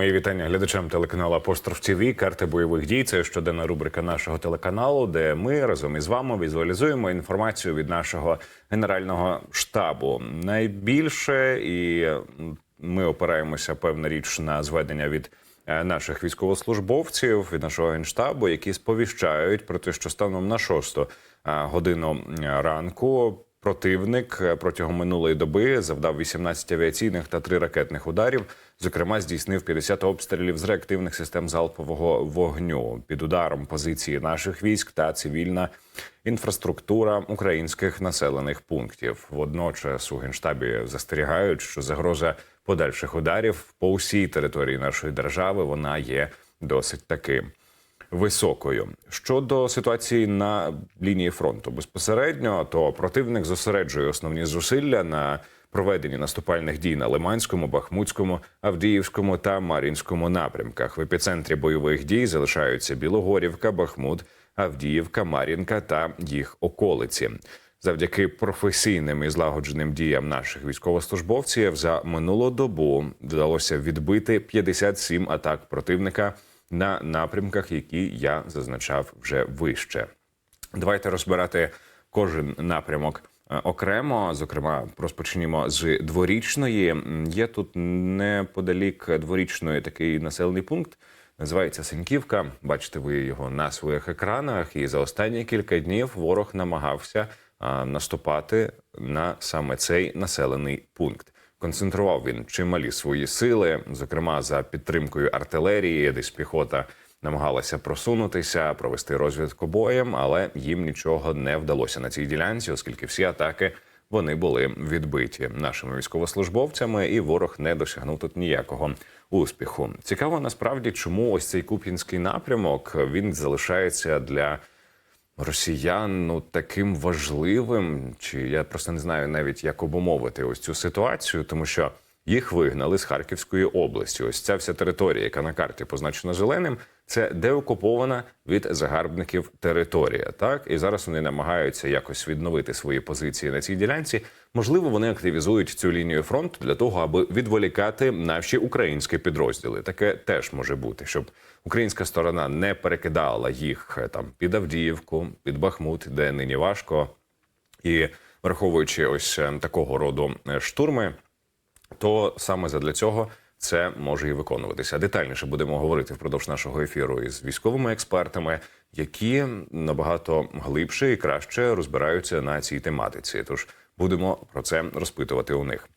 Мої вітання глядачам телеканалу Апостроф ТВ, карти бойових дій. Це щоденна рубрика нашого телеканалу, де ми разом із вами візуалізуємо інформацію від нашого генерального штабу. Найбільше і ми опираємося певна річ на зведення від е, наших військовослужбовців від нашого генштабу, які сповіщають про те, що станом на шосту е, годину е, ранку. Противник е, протягом минулої доби завдав 18 авіаційних та 3 ракетних ударів. Зокрема, здійснив 50 обстрілів з реактивних систем залпового вогню під ударом позиції наших військ та цивільна інфраструктура українських населених пунктів. Водночас у генштабі застерігають, що загроза подальших ударів по усій території нашої держави вона є досить таки високою. Щодо ситуації на лінії фронту безпосередньо, то противник зосереджує основні зусилля на проведенні наступальних дій на Лиманському, Бахмутському, Авдіївському та Мар'їнському напрямках. В епіцентрі бойових дій залишаються Білогорівка, Бахмут, Авдіївка, Мар'їнка та їх околиці. Завдяки професійним і злагодженим діям наших військовослужбовців за минулу добу вдалося відбити 57 атак противника на напрямках, які я зазначав вже вище. Давайте розбирати кожен напрямок е, окремо. Зокрема, розпочнімо з дворічної. Є тут неподалік дворічної такий населений пункт. Називається Сеньківка. Бачите ви його на своїх екранах. І за останні кілька днів ворог намагався наступати на саме цей населений пункт. Концентрував він чималі свої сили, зокрема за підтримкою артилерії, десь піхота намагалася просунутися, провести розвідку боєм, але їм нічого не вдалося на цій ділянці, оскільки всі атаки вони були відбиті нашими військовослужбовцями, і ворог не досягнув тут ніякого успіху. Цікаво насправді, чому ось цей куп'янський напрямок він залишається для росіян ну таким важливим, чи я просто не знаю навіть як обумовити ось цю ситуацію, тому що їх вигнали з Харківської області. Ось ця вся територія, яка на карті позначена зеленим, це деокупована від загарбників територія. Так і зараз вони намагаються якось відновити свої позиції на цій ділянці. Можливо, вони активізують цю лінію фронту для того, аби відволікати наші українські підрозділи. Таке теж може бути, щоб українська сторона не перекидала їх е, там під Авдіївку, під Бахмут, де нині важко, і враховуючи ось е, такого роду е, штурми, то саме задля цього це може і виконуватися. Детальніше будемо говорити впродовж нашого ефіру із військовими експертами, які набагато глибше і краще розбираються на цій тематиці. Тож будемо про це розпитувати у них.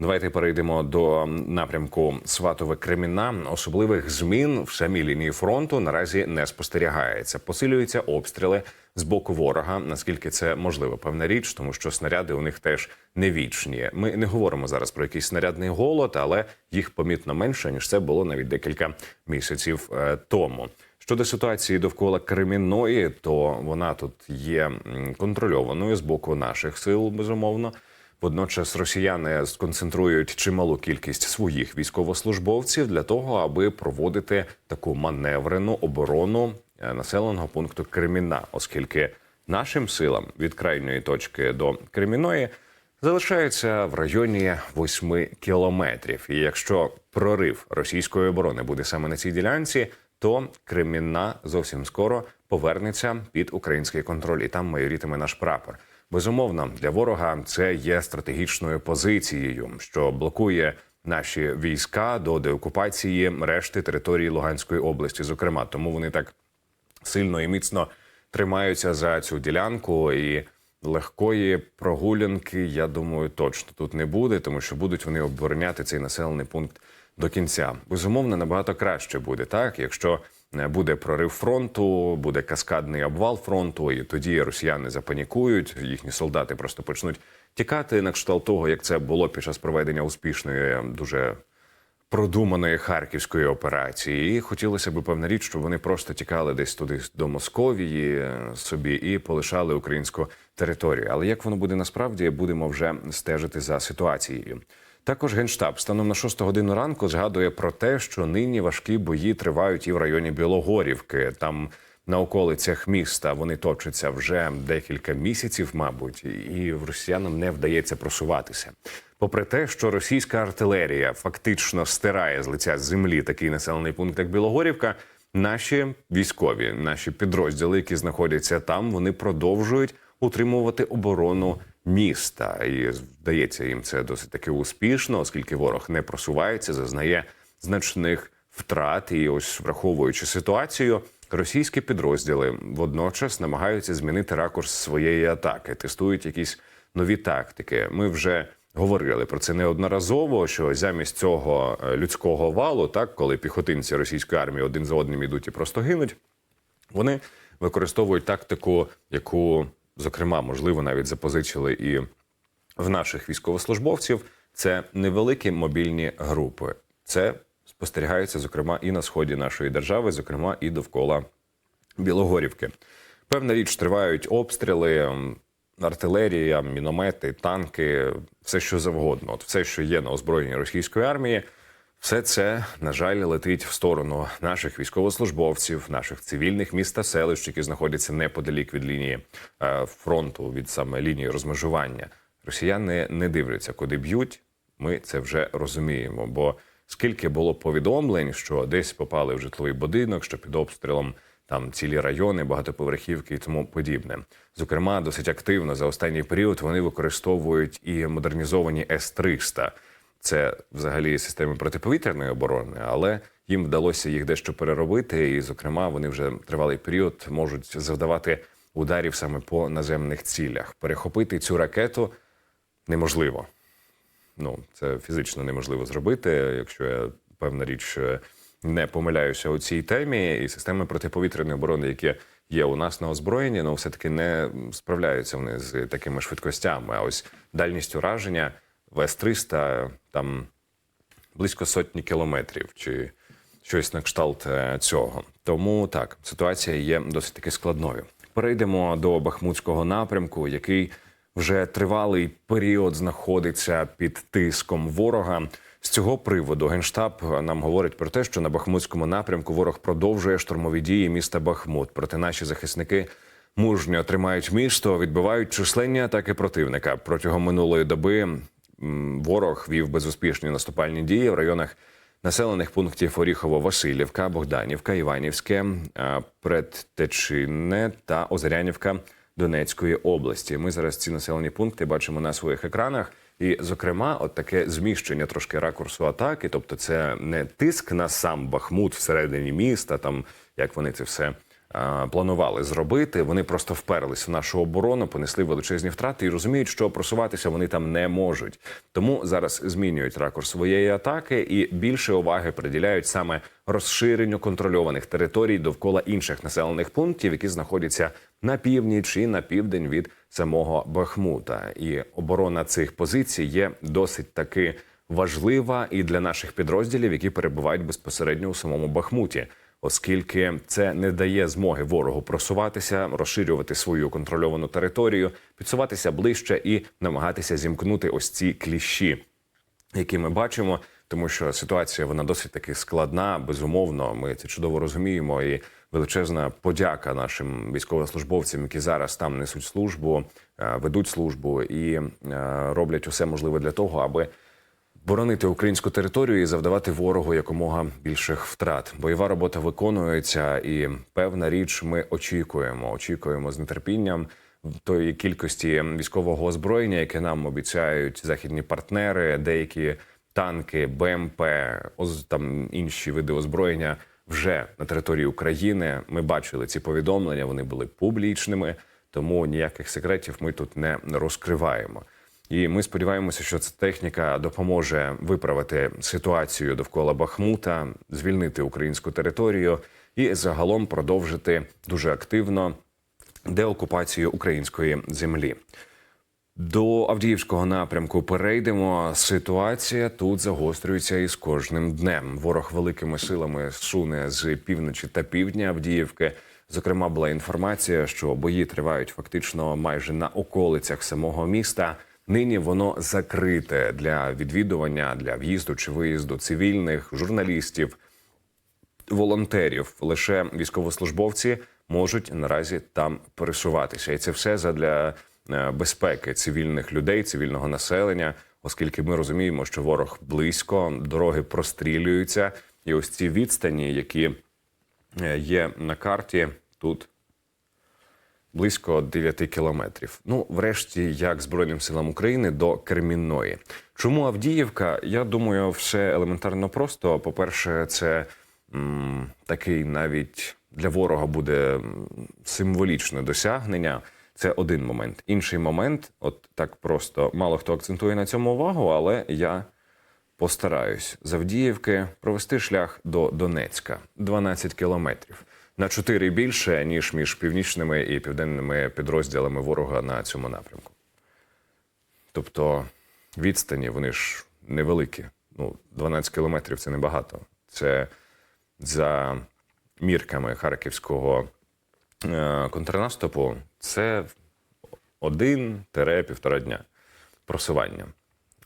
Давайте перейдемо до напрямку Сватове Креміна. Особливих змін в самій лінії фронту наразі не спостерігається. Посилюються обстріли з боку ворога. Наскільки це можливо, певна річ, тому що снаряди у них теж не вічні. Ми не говоримо зараз про якийсь снарядний голод, але їх помітно менше ніж це було навіть декілька місяців е, тому. Щодо ситуації довкола Кремінної, то вона тут є контрольованою з боку наших сил, безумовно. Водночас росіяни сконцентрують чималу кількість своїх військовослужбовців для того, аби проводити таку маневрену оборону е, населеного пункту Креміна, оскільки нашим силам від крайньої точки до Креміної залишається в районі 8 кілометрів. І якщо прорив російської оборони буде саме на цій ділянці, то Кремінна зовсім скоро повернеться під український контроль, і там майорітиме наш прапор. Безумовно, для ворога це є стратегічною позицією, що блокує наші війська до деокупації решти території Луганської області. Зокрема, тому вони так сильно і міцно тримаються за цю ділянку і. Легкої прогулянки, я думаю, точно тут не буде, тому що будуть вони обороняти цей населений пункт до кінця. Безумовно, набагато краще буде так, якщо буде прорив фронту, буде каскадний обвал фронту, і тоді росіяни запанікують, їхні солдати просто почнуть тікати на кшталт того, як це було під час проведення успішної дуже продуманої харківської операції. І хотілося б певна річ, щоб вони просто тікали десь туди до Московії собі і полишали українську територію. Але як воно буде насправді, будемо вже стежити за ситуацією. Також генштаб станом на 6 годину ранку згадує про те, що нині важкі бої тривають і в районі Білогорівки. Там на околицях міста. Вони точаться вже декілька місяців, мабуть, і росіянам не вдається просуватися. Попри те, що російська артилерія фактично стирає з лиця землі такий населений пункт, як Білогорівка. Наші військові, наші підрозділи, які знаходяться там, вони продовжують утримувати оборону міста. І здається, їм це досить таки успішно, оскільки ворог не просувається, зазнає значних втрат. І ось враховуючи ситуацію, російські підрозділи водночас намагаються змінити ракурс своєї атаки, тестують якісь нові тактики. Ми вже говорили про це неодноразово. Що замість цього е, людського валу, так коли піхотинці російської армії один за одним ідуть і просто гинуть, вони використовують тактику, яку, зокрема, можливо, навіть запозичили і в наших військовослужбовців. Це невеликі мобільні групи. Це спостерігається, зокрема, і на сході нашої держави, зокрема, і довкола Білогорівки. Певна річ тривають обстріли, артилерія, міномети, танки, все що завгодно. От все, що є на озброєнні російської армії, все це, на жаль, летить в сторону наших військовослужбовців, наших цивільних міст та селищ, які знаходяться неподалік від лінії е, фронту, від саме лінії розмежування. Росіяни не дивляться, куди б'ють. Ми це вже розуміємо. Бо скільки було повідомлень, що десь попали в житловий будинок, що під обстрілом там цілі райони, багатоповерхівки і тому подібне. Зокрема, досить активно за останній період вони використовують і модернізовані С-300. Це взагалі системи протиповітряної оборони, але їм вдалося їх дещо переробити. І, зокрема, вони вже тривалий період можуть завдавати ударів саме по наземних цілях. Перехопити цю ракету неможливо. Ну, це фізично неможливо зробити, якщо я певна річ е, не помиляюся у цій темі. І системи протиповітряної оборони, які є у нас на озброєнні, ну все таки не справляються вони з такими швидкостями. А ось дальність ураження в С-300 там близько сотні кілометрів чи щось на кшталт е, цього. Тому так, ситуація є досить таки складною. Перейдемо до Бахмутського напрямку, який вже тривалий період знаходиться під тиском ворога. З цього приводу генштаб нам говорить про те, що на Бахмутському напрямку ворог продовжує штурмові дії міста Бахмут. Проте наші захисники мужньо тримають місто, відбивають численні атаки противника. Протягом минулої доби ворог вів безуспішні наступальні дії в районах населених пунктів Оріхово-Васильівка, Богданівка, Іванівське, е, Предтечинне та Озерянівка Донецької області. Ми зараз ці населені пункти бачимо на своїх екранах. І, зокрема, от таке зміщення трошки ракурсу атаки, тобто це не тиск на сам Бахмут всередині міста, там як вони це все планували зробити. Вони просто вперлись в нашу оборону, понесли величезні втрати і розуміють, що просуватися вони там не можуть. Тому зараз змінюють ракурс своєї атаки і більше уваги приділяють саме розширенню контрольованих територій довкола інших населених пунктів, які знаходяться на північ і на південь від самого Бахмута. І оборона цих позицій є досить таки важлива і для наших підрозділів, які перебувають безпосередньо у самому Бахмуті. Оскільки це не дає змоги ворогу просуватися, розширювати свою контрольовану територію, підсуватися ближче і намагатися зімкнути ось ці кліщі, які ми бачимо, тому що ситуація вона досить таки складна. Безумовно, ми це чудово розуміємо. І величезна подяка нашим військовослужбовцям, які зараз там несуть службу, е, ведуть службу і е, роблять усе можливе для того, аби боронити українську територію і завдавати ворогу якомога більших втрат. Бойова робота виконується, і певна річ ми очікуємо. Очікуємо з нетерпінням тої кількості військового озброєння, яке нам обіцяють західні партнери, деякі танки, БМП, оз- там інші види озброєння вже на території України. Ми бачили ці повідомлення, вони були публічними, тому ніяких секретів ми тут не розкриваємо. І ми сподіваємося, що ця техніка допоможе виправити ситуацію довкола Бахмута, звільнити українську територію і загалом продовжити дуже активно деокупацію української землі. До Авдіївського напрямку перейдемо. Ситуація тут загострюється із кожним днем. Ворог великими силами суне з півночі та півдня Авдіївки. Зокрема, була інформація, що бої тривають фактично майже на околицях самого міста. Нині воно закрите для відвідування, для в'їзду чи виїзду цивільних журналістів, волонтерів. Лише військовослужбовці можуть наразі там пересуватися, і це все задля е, безпеки цивільних людей, цивільного населення, оскільки ми розуміємо, що ворог близько, дороги прострілюються, і ось ці відстані, які е, є на карті, тут близько 9 кілометрів. Ну, врешті, як Збройним силам України до Кремінної. Чому Авдіївка? Я думаю, все елементарно просто. По-перше, це м, такий навіть для ворога буде символічне досягнення. Це один момент. Інший момент, от так просто мало хто акцентує на цьому увагу, але я постараюсь з Авдіївки провести шлях до Донецька 12 кілометрів. На 4 більше ніж між північними і південними підрозділами ворога на цьому напрямку. Тобто відстані вони ж невеликі. Ну, 12 кілометрів це небагато. Це за мірками харківського е, контрнаступу. Це один-півтора дня просування.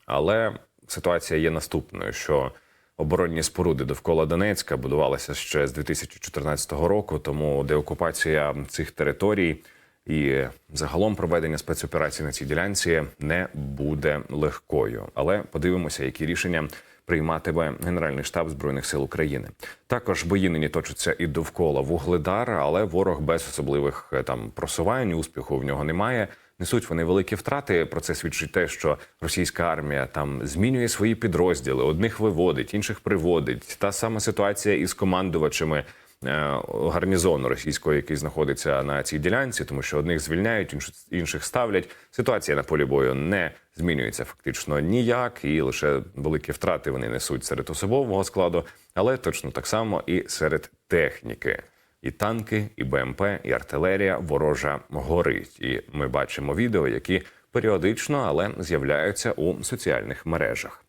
Але ситуація є наступною: що оборонні споруди довкола Донецька будувалися ще з 2014 року, тому деокупація цих територій і загалом проведення спецоперацій на цій ділянці не буде легкою. Але подивимося, які рішення прийматиме Генеральний штаб збройних сил України. Також бої нині точаться і довкола Вугледара, але ворог без особливих е, там просувань, успіху в нього немає. Несуть вони великі втрати. Про це свідчить те, що російська армія там змінює свої підрозділи, одних виводить, інших приводить. Та сама ситуація із командувачами е, гарнізону російського, який знаходиться на цій ділянці, тому що одних звільняють, інших- інших ставлять. Ситуація на полі бою не змінюється фактично ніяк, і лише великі втрати вони несуть серед особового складу, але точно так само і серед техніки. І танки, і БМП, і артилерія ворожа горить. І ми бачимо відео, які періодично, але з'являються у соціальних мережах.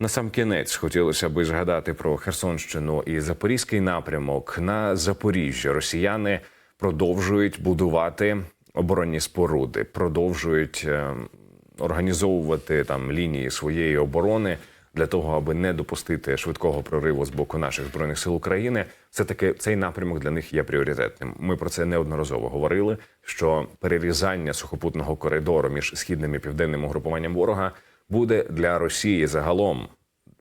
На сам кінець хотілося би згадати про Херсонщину і Запорізький напрямок. На Запоріжжі росіяни продовжують будувати оборонні споруди, продовжують е, організовувати там лінії своєї оборони для того, аби не допустити швидкого прориву з боку наших збройних сил України. Все таки цей напрямок для них є пріоритетним. Ми про це неодноразово говорили. Що перерізання сухопутного коридору між східним і південним угрупуванням ворога буде для Росії загалом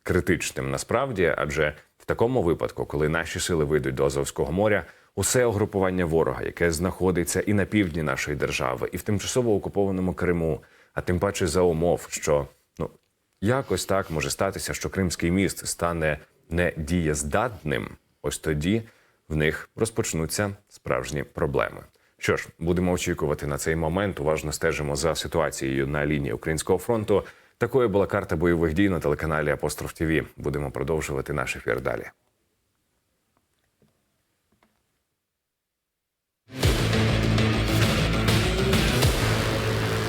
критичним насправді, адже в такому випадку, коли наші сили вийдуть до Азовського моря, усе угрупування ворога, яке знаходиться і на півдні нашої держави, і в тимчасово окупованому Криму, а тим паче за умов, що якось так може статися, що Кримський міст стане недієздатним, ось тоді в них розпочнуться справжні проблеми. Що ж, будемо очікувати на цей момент. Уважно стежимо за ситуацією на лінії українського фронту. Такою була карта бойових дій на телеканалі Апостроф ТВ. Будемо продовжувати наш ефір далі.